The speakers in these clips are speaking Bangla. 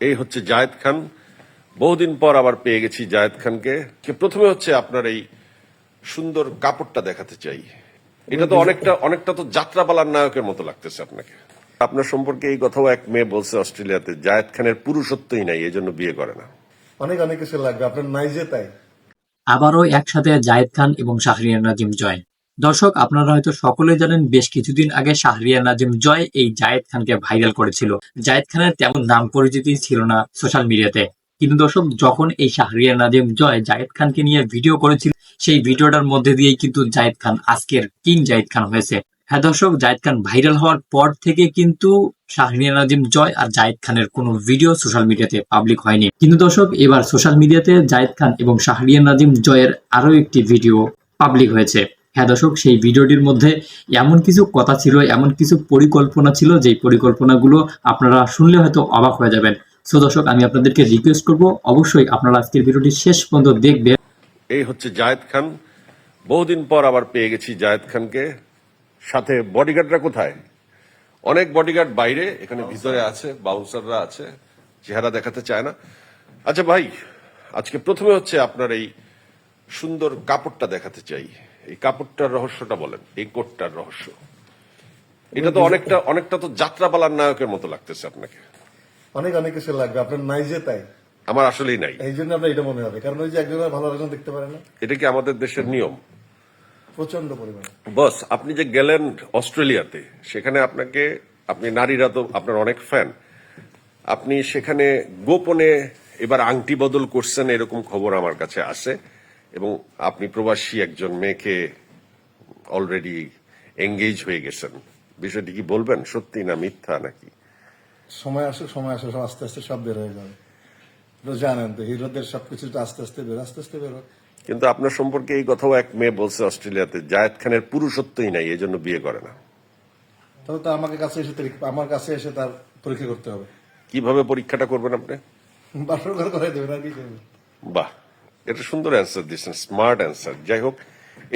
এই হচ্ছে জায়েদ খান। বহুদিন পর আবার পেয়ে গেছি জায়েদ খানকে। প্রথমে হচ্ছে আপনার এই সুন্দর কাপড়টা দেখাতে চাই। এটা তো অনেকটা অনেকটা তো যাত্রাপালার নায়কের মতো লাগতেছে আপনাকে। আপনার সম্পর্কে এই কথাও এক মেয়ে বলছে অস্ট্রেলিয়াতে জায়েদ খানের পুরুষত্বই নাই এই জন্য বিয়ে করে না। অনেক অনেক কিছু লাগবে আপনার নাই যে তাই। আবারও একসাথে জায়েদ খান এবং শাহরিয়ার নাজিম জয় দর্শক, আপনারা হয়তো সকলে জানেন, বেশ কিছুদিন আগে শাহরিয়া নাজিম জয় এই জায়েদ খানকে ভাইরাল করেছিল। জায়েদ খানের তেমন নাম পরিচিতি ছিল না সোশ্যাল মিডিয়াতে কিন্তু দর্শক, যখন এই শাহরিয়া নাজিম জয় জায়েদ খানকে নিয়ে ভিডিও করেছিল, সেই ভিডিওটার মধ্যে দিয়েই কিন্তু জায়েদ খান, আজকের কিং জায়েদ খান হয়েছে। হ্যাঁ দর্শক, জায়েদ খান ভাইরাল হওয়ার পর থেকে কিন্তু শাহরিয়া নাজিম জয় আর জায়েদ খানের কোনো ভিডিও সোশ্যাল মিডিয়াতে পাবলিক হয়নি। কিন্তু দর্শক, এবার সোশ্যাল মিডিয়াতে জায়েদ খান এবং শাহরিয়ার নাজিম জয়ের আরও একটি ভিডিও পাবলিক হয়েছে। হ্যাঁ দর্শক, সেই ভিডিওটির মধ্যে এমন কিছু কথা ছিল, এমন কিছু পরিকল্পনা ছিল, যেই পরিকল্পনাগুলো আপনারা শুনলে হয়তো অবাক হয়ে যাবেন। সো দর্শক, আমি আপনাদেরকে রিকোয়েস্ট করব, অবশ্যই আপনারা আজকের ভিডিওটি শেষ পর্যন্ত দেখবেন। এই হচ্ছে জায়েদ খান। বহুদিন পর আবার পেয়ে গেছি জায়েদ খানকে। সাথে বডিগার্ডরা কোথায়? অনেক বডিগার্ড বাইরে, এখানে ভিতরে আছে বাউন্সাররা আছে, চেহারা দেখাতে চায় না। আচ্ছা ভাই, আজকে প্রথমে হচ্ছে আপনার এই সুন্দর কাপড়টা দেখাতে চাই। এই কাপড়টার রহস্যটা বলেন এই কোটটার রহস্য। এটা তো অনেকটা অনেকটা তো যাত্রাপালার নায়কের মতো লাগতেছে আপনাকে। অনেক অনেক কিছু লাগবে আপনার নাই যে তাই। আমার আসলেই নাই। এই জন্য আপনার এটা মনে হবে কারণ ওই যে একজন ভালো একজন দেখতে পারে না। এটা কি আমাদের দেশের নিয়ম? প্রচণ্ড পরিমাণে। বস আপনি যে গেলেন অস্ট্রেলিয়াতে সেখানে আপনাকে আপনি নারীরা তো আপনার অনেক ফ্যান। আপনি সেখানে গোপনে এবার আংটি বদল করছেন এরকম খবর আমার কাছে আসে এবং আপনি প্রবাসী একজন মেয়েকে অলরেডি এঙ্গেজ হয়ে গেছেন। বিষয়টি কি বলবেন? সত্যি না মিথ্যা নাকি? সময় আসুক সময় আসুক সব আস্তে আস্তে সব বের হয়ে যাবে। জানেন তো হিরোদের সবকিছু তো আস্তে আস্তে বের আস্তে আস্তে বের কিন্তু আপনার সম্পর্কে এই কথাও এক মেয়ে বলছে অস্ট্রেলিয়াতে জায়েদ খানের পুরুষত্বই নাই এই জন্য বিয়ে করে না। তবে তো আমাকে কাছে এসে আমার কাছে এসে তার পরীক্ষা করতে হবে। কীভাবে পরীক্ষাটা করবেন আপনি? বাসর করে দেবেন আর কি বাহ। এটা সুন্দর অ্যান্সার দিচ্ছেন স্মার্ট অ্যান্সার যাই হোক,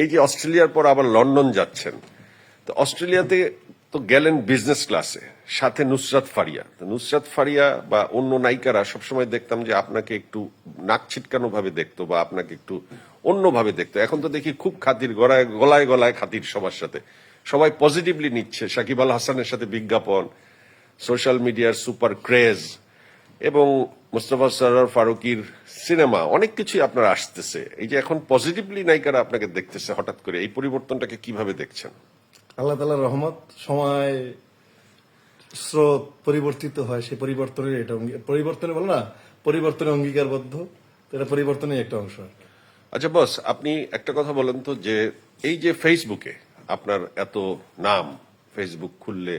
এই যে অস্ট্রেলিয়ার পর আবার লন্ডন যাচ্ছেন, তো অস্ট্রেলিয়াতে তো গেলেন বিজনেস ক্লাসে সাথে নুসরাত ফারিয়া। তো নুসরাত ফারিয়া বা অন্য নায়িকারা সবসময় দেখতাম যে আপনাকে একটু নাক ছিটকানো ভাবে দেখতো বা আপনাকে একটু অন্যভাবে দেখতো। এখন তো দেখি খুব খাতির গলায় গলায় গলায় খাতির সবার সাথে। সবাই পজিটিভলি নিচ্ছে, সাকিব আল হাসানের সাথে বিজ্ঞাপন সোশ্যাল মিডিয়ার সুপার ক্রেজ এবং মুস্তফা সরার ফারুকির সিনেমা অনেক কিছুই আপনার আসতেছে। এই যে এখন পজিটিভলি নায়িকারা আপনাকে দেখতেছে হঠাৎ করে এই পরিবর্তনটাকে কীভাবে দেখছেন? আল্লাহ তালার রহমত সময় স্রোত পরিবর্তিত হয় সেই পরিবর্তনের এটা পরিবর্তনে বলো না পরিবর্তনে অঙ্গীকারবদ্ধ এটা পরিবর্তনের একটা অংশ। আচ্ছা বস আপনি একটা কথা বলেন তো যে এই যে ফেসবুকে আপনার এত নাম ফেসবুক খুললে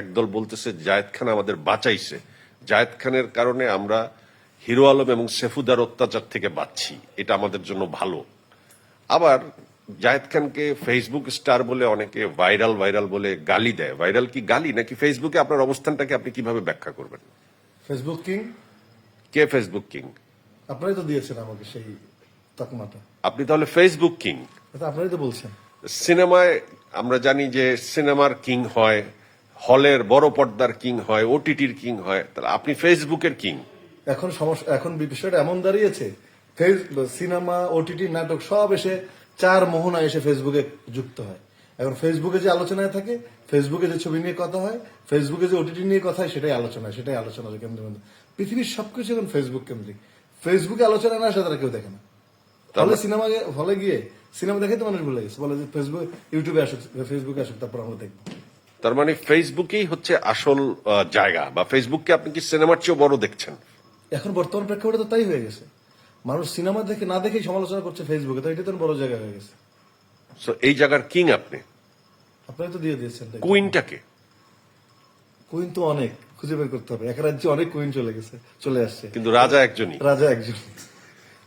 একদল বলতেছে জায়েদ খান আমাদের বাঁচাইছে। জায়েদ খানের কারণে আমরা হিরো আলম এবং সেফুদার অত্যাচার থেকে বাঁচছি। এটা আমাদের জন্য ভালো। আবার জায়েদ খানকে ফেসবুক স্টার বলে অনেকে ভাইরাল ভাইরাল বলে গালি দেয়। ভাইরাল কি গালি? নাকি ফেসবুকে আপনার অবস্থানটাকে আপনি কীভাবে ব্যাখ্যা করবেন? ফেসবুক কিং কে ফেসবুক কিং আপনারাই তো দিয়েছেন আমাকে সেই তকমাটা। আপনি তাহলে ফেসবুক কিং আপনারাই তো বলছেন। সিনেমায় আমরা জানি যে সিনেমার কিং হয়। হলের বড় পর্দার কিং হয় ওটিটির কিং হয় তাহলে আপনি ফেসবুকের কিং। এখন সমস্যা এখন বিষয়টা এমন দাঁড়িয়েছে সিনেমা ওটিটি নাটক সব এসে চার মোহনা এসে ফেসবুকে যুক্ত হয়। এখন ফেসবুকে যে আলোচনায় থাকে ফেসবুকে যে ছবি নিয়ে কথা হয় ফেসবুকে যে ওটিটি নিয়ে কথা হয় সেটাই আলোচনা সেটাই আলোচনা কেন্দ্র। পৃথিবীর সবকিছু এখন ফেসবুক কেন্দ্রিক। ফেসবুকে আলোচনা না আসে তারা কেউ দেখে না। তাহলে সিনেমা হলে গিয়ে সিনেমা দেখে তো মানুষ ভুলে গেছে। বলে যে ফেসবুক ইউটিউবে আসুক ফেসবুকে আসুক তারপর আমরা দেখব। তার মানে ফেসবুকেই হচ্ছে আসল জায়গা বা ফেসবুককে আপনি কি সিনেমার চেয়েও বড় দেখছেন? এখন বর্তমান প্রেক্ষাপটে তো তাই হয়ে গেছে। মানুষ সিনেমা দেখে না দেখেই সমালোচনা করছে ফেসবুকে তো এটা তো বড় জায়গা হয়ে গেছে। সো এই জায়গার কিং আপনি? আপনারা তো দিয়ে দিয়েছেন কুইনটাকে কুইন তো অনেক খুঁজে বের করতে হবে। এক রাজ্যে অনেক কুইন চলে গেছে চলে আসছে। কিন্তু রাজা একজনই। রাজা একজন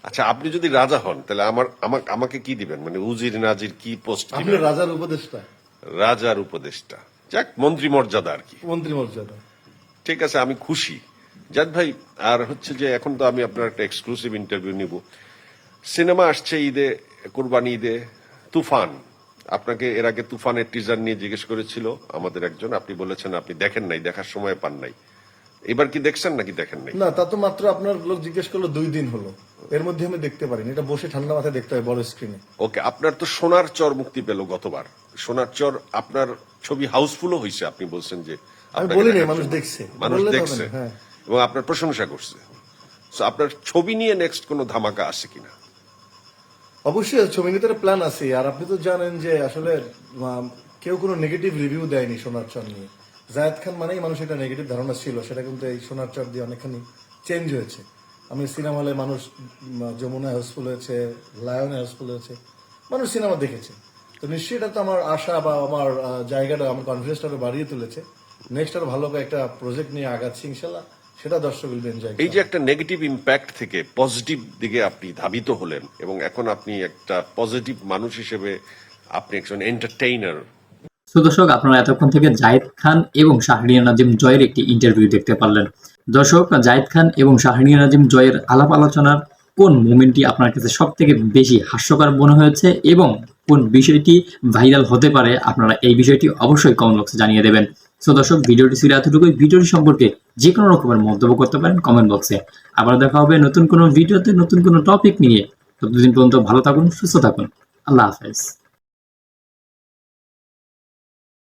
আচ্ছা আপনি যদি রাজা হন তাহলে আমার আমা- আমাকে কি দিবেন? মানে উজির নাজির কি পোস্ট আপনি রাজার উপদেষ্টা। রাজার উপদেষ্টা। যাক মন্ত্রী মর্যাদা আর কি। মন্ত্রী মর্যাদা ঠিক আছে আমি খুশি। জাদ ভাই আর হচ্ছে যে এখন তো আমি আপনার একটা এক্সক্লুসিভ ইন্টারভিউ নিব। সিনেমা আসছে ঈদে কুরবানি ঈদে তুফান। আপনাকে এর আগে তুফানের টিজার নিয়ে জিজ্ঞেস করেছিল আমাদের একজন। আপনি বলেছেন আপনি দেখেন নাই দেখার সময় পান নাই। এবার কি দেখছেন নাকি দেখেন নাই? না তা তো মাত্র আপনার লোক জিজ্ঞেস করল দুই দিন হলো। এর মধ্যে আমি দেখতে পারিনি। এটা বসে ঠান্ডা মাথায় দেখতে হয় বড় স্ক্রিনে ওকে আপনার তো সোনার চর মুক্তি পেল গতবার। সোনার চর আপনার ছবি হাউসফুলও হয়েছে আপনি বলছেন যে আমি বলি নাই, মানুষ দেখছে। মানুষ দেখছে। হ্যাঁ। এবং আপনার প্রশংসা করছে। আপনার ছবি নিয়ে নেক্সট কোনো ধামাকা আছে কিনা? অবশ্যই ছবি নিতে প্ল্যান আছে। আর আপনি তো জানেন যে আসলে কেউ কোনো নেগেটিভ রিভিউ দেয়নি সোনার চর নিয়ে। জায়েদ খান মানেই মানুষ একটা নেগেটিভ ধারণা ছিল। সেটা কিন্তু এই সোনার চর দিয়ে অনেকখানি চেঞ্জ হয়েছে। আমি সিনেমা হলে মানুষ যমুনা হাউসফুল হয়েছে লায়ন হাউসফুল হয়েছে মানুষ সিনেমা দেখেছে। তো নিশ্চয়ই এটা তো আমার আশা বা আমার জায়গাটা আমার কনফিডেন্সটা আরও বাড়িয়ে তুলেছে। নেক্সট আরও ভালো একটা প্রজেক্ট নিয়ে আগাচ্ছি ইনশাল্লাহ। সেটা দর্শক উইল এনজয় এই যে একটা নেগেটিভ ইম্প্যাক্ট থেকে পজিটিভ দিকে আপনি ধাবিত হলেন এবং এখন আপনি একটা পজিটিভ মানুষ হিসেবে আপনি একজন এন্টারটেইনার তো দর্শক আপনারা এতক্ষণ থেকে জায়েদ খান এবং শাহরিয়ার নাজিম জয়ের একটি ইন্টারভিউ দেখতে পারলেন। দর্শক, জায়েদ খান এবং শাহরিয়ার নাজিম জয়ের আলাপ আলোচনার কোন মোমেন্টটি আপনার কাছে সব থেকে বেশি হাস্যকর মনে হয়েছে এবং কোন বিষয়টি ভাইরাল হতে পারে আপনারা এই বিষয়টি অবশ্যই কমেন্ট বক্সে জানিয়ে দেবেন। সো দর্শক, ভিডিওটি ছিল এতটুকুই। ভিডিওটি সম্পর্কে যে কোনো রকমের মন্তব্য করতে পারেন কমেন্ট বক্সে আবার দেখা হবে নতুন কোনো ভিডিওতে নতুন কোনো টপিক নিয়ে। ততদিন পর্যন্ত ভালো থাকুন, সুস্থ থাকুন। আল্লাহ হাফেজ।